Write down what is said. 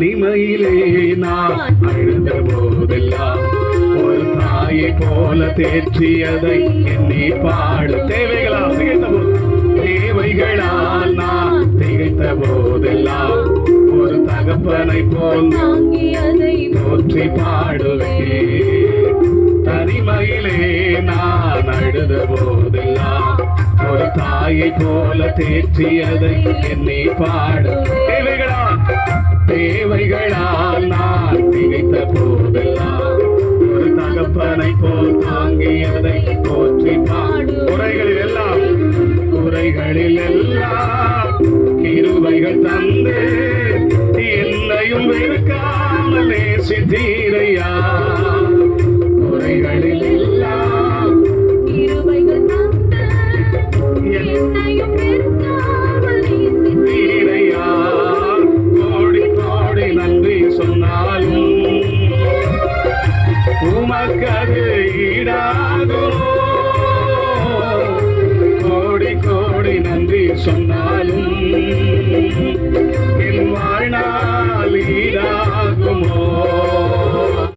தனிமையிலே நான் அழுந்த போதெல்லாம் ஒரு தாயை போல தேற்றியதை எண்ணி பாடு. தேவைகளால் திகைத்த போது தேவைகளால் நான் திகைத்த போதெல்லாம் ஒரு தகப்பனை போல் போற்றி பாடுவேன். தனிமையிலே நான் அழுத போதெல்லாம் ஒரு தாயை போல தேற்றியதை எண்ணி பாடு. தேவைகளால் தேவை போதெல்லாம் ஒரு தகப்பனை போல் தாங்கியதை போற்றி குறைகளில் எல்லாம் குறைகளில் எல்லாம் கிருபைகள் தந்து என்னையும் வெறுக்காமல் நேசித்தீரையா குறைகளில் எல்லாம் கிருபைகள் தந்து என்னையும் கோடி கோடி நன்றி சொன்னாலும் உமக்கது ஈடாகோ கோடி கோடி நன்றி சொன்னாலும்.